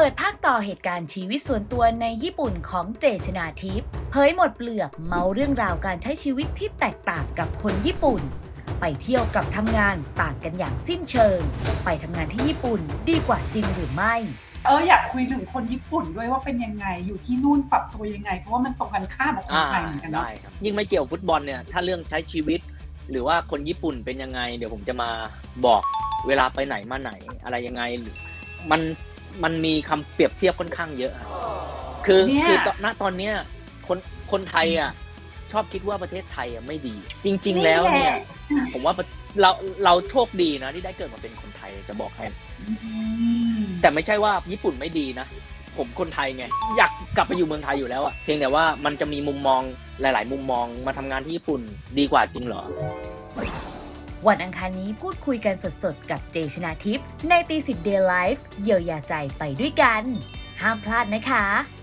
เปิดภาคต่อเหตุการณ์ชีวิตส่วนตัวในญี่ปุ่นของเจชนาทิพย์เผยหมดเปลือกเมาเรื่องราวการใช้ชีวิตที่แตกต่างกับคนญี่ปุ่น ไปเที่ยวกับทำงานต่างกันอย่างสิ้นเชิง ไปทำงานที่ญี่ปุ่นดีกว่าจริงหรือไม่ เอออยากคุยถึงคนญี่ปุ่นด้วยว่าเป็นยังไงอยู่ที่นู่นปรับตัวยังไง เพราะว่ามันตรงกันข้ามกับคนอ่าไทยเหมือนกันเนาะได้ครับยิ่งไม่เกี่ยวฟุตบอลเนี่ยถ้าเรื่องใช้ชีวิต หรือว่าคนญี่ปุ่นเป็นยังไง เดี๋ยวผมจะมาบอกเวลาไปไหนมาไหนอะไรยังไงหรือมัน มันมีคำเปรียบเทียบค่อนข้างเยอะอะคือเนี่ยคือตอนณตอนเนี้ยคนคนไทยอะชอบคิดว่าประเทศไทยอะไม่ดี จริง ๆ แล้วเนี่ย ผมว่าเราเราโชคดีนะที่ได้เกิดมาเป็นคนไทยจะบอกให้อืมแต่ไม่ใช่ว่าญี่ปุ่นไม่ดีนะผมคนไทยไงอยากกลับไปอยู่เมืองไทยอยู่แล้วอะเพียงแต่ว่ามันจะมีมุมมองหลาย ๆ มุมมองมาทำงานที่ญี่ปุ่นดีกว่าจริงเหรอ วันอังคารนี้พูดคุยกันสดๆ กับเจชนาทิพย์ในตีสิบเดย์ไลฟ์เยียวยาใจไปด้วยกัน ห้ามพลาดนะคะ